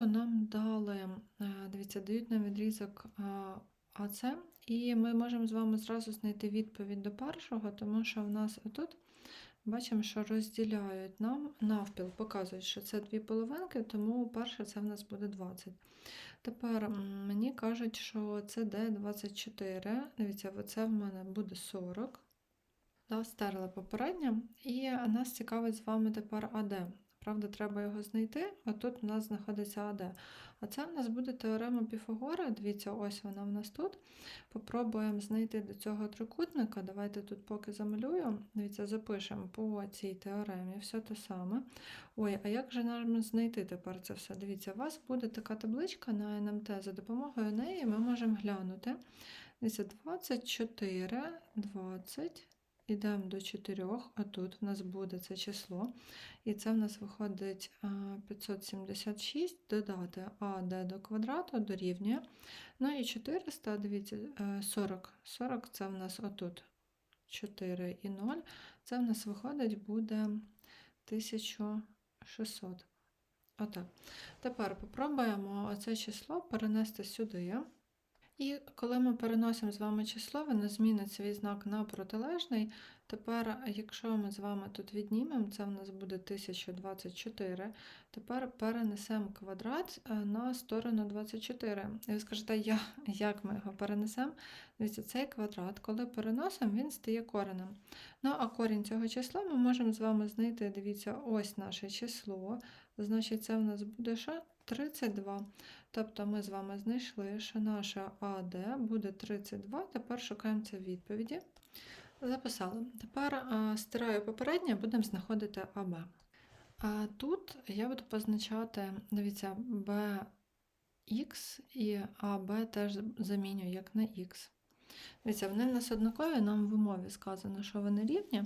Нам дали, е, дивіться, дають нам відрізок е, АЦ, і ми можемо з вами зразу знайти відповідь до першого, тому що в нас отут бачимо, що розділяють нам навпіл, показують, що це дві половинки, тому перше це в нас буде 20. Тепер мені кажуть, що це D24. Дивіться, оце в мене буде 40. Да, стерли попереднє. І нас цікавить з вами тепер АД. Правда, треба його знайти, а тут у нас знаходиться АД. А це в нас буде теорема Піфагора. Дивіться, ось вона в нас тут. Попробуємо знайти до цього трикутника. Давайте тут поки замалюю. Дивіться, запишемо по цій теоремі все те саме. Ой, а як же нам знайти тепер це все? Дивіться, у вас буде така табличка на НМТ. За допомогою неї ми можемо глянути. Дивіться, 24, 20. Ідемо до 4, а тут в нас буде це число. І це в нас виходить 576 додати АД до квадрату дорівнює. Ну і 400, дивіться, е, 40. 40 це в нас отут 4 і 0. Це в нас виходить буде 1600. Отак. Тепер попробуємо оце число перенести сюди. І коли ми переносимо з вами число, воно змінить свій знак на протилежний. Тепер, якщо ми з вами тут віднімемо, це в нас буде 1024. Тепер перенесемо квадрат е, на сторону 24. І ви скажете, я, як ми його перенесемо? Дивіться, цей квадрат, коли переносимо, він стає коренем. Ну, а корінь цього числа ми можемо з вами знайти, дивіться, ось наше число. Значить, це в нас буде що? 32. Тобто ми з вами знайшли, що наша АД буде 32. Тепер шукаємо це в відповіді. Записали. Тепер стираю попереднє, будемо знаходити АБ. А тут я буду позначати, дивіться, BX і АБ теж замінюю як на Х. Дивіться, вони в нас однакові, нам в умові сказано, що вони рівні.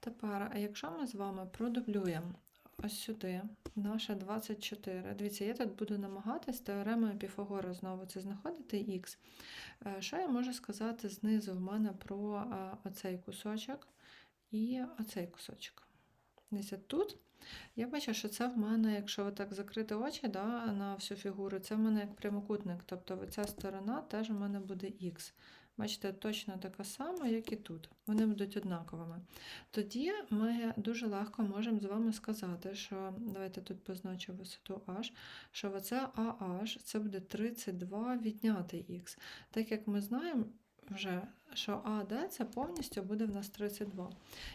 Тепер, якщо ми з вами продублюємо ось сюди, наше 24. Дивіться, я тут буду намагатись теоремою Піфагора знову це знаходити х. Що я можу сказати знизу в мене про е, оцей кусочок і оцей кусочок? Дивіться, тут я бачу, що це в мене, якщо так закрити очі да, на всю фігуру, це в мене як прямокутник. Тобто ця сторона теж в мене буде х. Бачите, точно така сама, як і тут. Вони будуть однаковими. Тоді ми дуже легко можемо з вами сказати, що давайте тут позначу висоту h, що оце AH це буде 32 відняти х. Так як ми знаємо, вже, що АД це повністю буде в нас 32.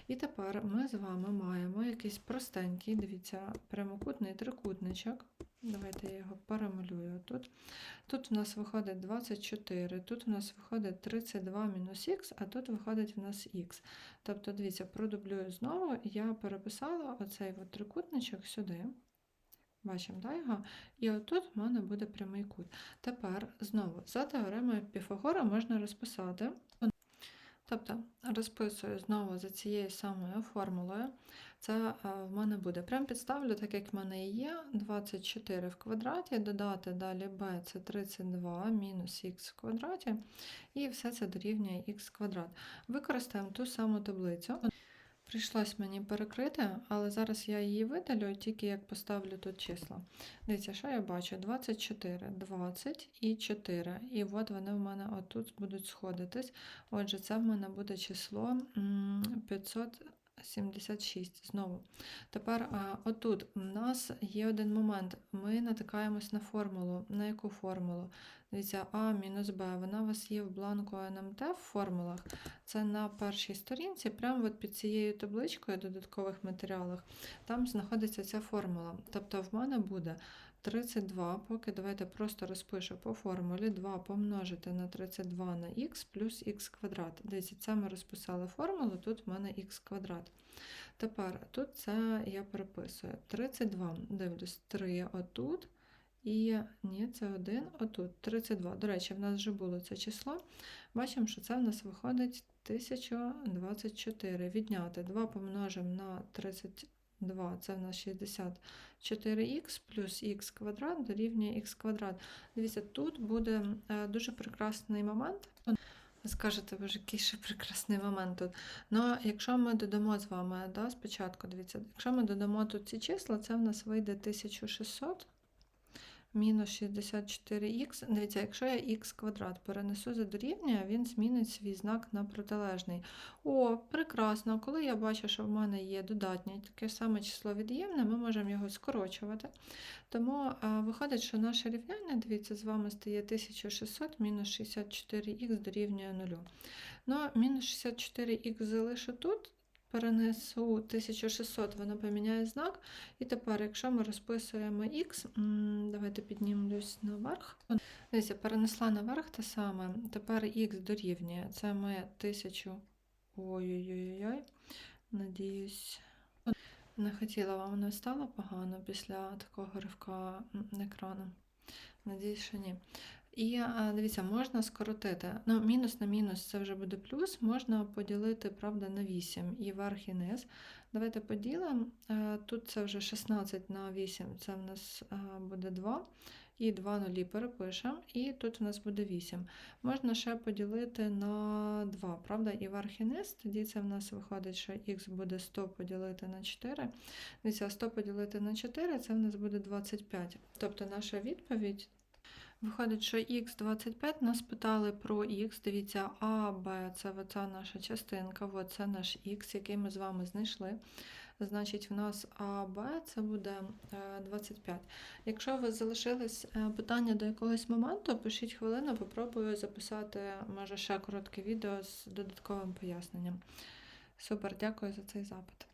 І тепер ми з вами маємо якийсь простенький, дивіться, прямокутний трикутничок. Давайте я його перемалюю тут. Тут у нас виходить 24, тут у нас виходить 32 мінус х, а тут виходить в нас х. Тобто, дивіться, продублюю знову, я переписала оцей от трикутничок сюди. Бачимо да, його? І отут в мене буде прямий кут. Тепер знову за теоремою Піфагора можна розписати. Тобто розписую знову за цією самою формулою. Це в мене буде. Прям підставлю, так як в мене є, 24 в квадраті, додати далі b це 32 мінус х в квадраті, і все це дорівнює х квадрат. Використаємо ту саму таблицю. Прийшлось мені перекрити, але зараз я її видалю, тільки як поставлю тут числа. Дивіться, що я бачу? 24, 20 і 4. І от вони в мене отут будуть сходитись. Отже, це в мене буде число 576 знову. Тепер отут у нас є один момент. Ми натикаємось на формулу. На яку формулу? Дивіться, А мінус Б, вона у вас є в бланку НМТ в формулах. Це на першій сторінці, прямо от під цією табличкою додаткових матеріалах, там знаходиться ця формула. Тобто в мене буде 32, поки давайте просто розпишу по формулі 2 помножити на 32 на х плюс х квадрат. Дивіться, це ми розписали формулу, тут в мене х квадрат. Тепер тут це я переписую. 32, дивлюсь, 3 отут. І ні, це 1, отут 32. До речі, в нас вже було це число. Бачимо, що це в нас виходить 1024. Відняти 2 помножимо на 32, це в нас 64х плюс х квадрат дорівнює х квадрат. Дивіться, тут буде е, дуже прекрасний момент. Ви скажете, боже, який ще прекрасний момент тут. Ну, якщо ми додамо з вами, да, спочатку, дивіться, якщо ми додамо тут ці числа, це в нас вийде 1600. Мінус 64х. Дивіться, якщо я х квадрат перенесу за дорівнює, він змінить свій знак на протилежний. О, прекрасно! Коли я бачу, що в мене є додатнє таке саме число від'ємне, ми можемо його скорочувати. Тому е, виходить, що наше рівняння, дивіться, з вами стає 1600 мінус 64х дорівнює 0. Ну, мінус 64х залишу тут, перенесу 1600, воно поміняє знак. І тепер, якщо ми розписуємо х, давайте піднімлюсь наверх. Дивіться, перенесла наверх те саме. Тепер х дорівнює. Це ми 1000. Ой-ой-ой, надіюсь. Не хотіла вам не стало погано після такого ривка екрану. Надіюсь, що ні. І дивіться, можна скоротити. Ну, мінус на мінус це вже буде плюс, можна поділити, правда, на 8 і верх, і низ. Давайте поділимо. Е, Тут це вже 16 на 8, це в нас е, буде 2. І 2 нулі перепишемо, і тут у нас буде 8. Можна ще поділити на 2, правда, і верх і низ. Тоді це в нас виходить, що х буде 100 поділити на 4. Дивіться, 100 поділити на 4 це в нас буде 25. Тобто наша відповідь Виходить, що х25 нас питали про х. Дивіться, А, Б це оця наша частинка, це наш х, який ми з вами знайшли. Значить, в нас А, Б це буде е, 25. Якщо у вас залишились е, питання до якогось моменту, пишіть хвилину, попробую записати, може, ще коротке відео з додатковим поясненням. Супер, дякую за цей запит.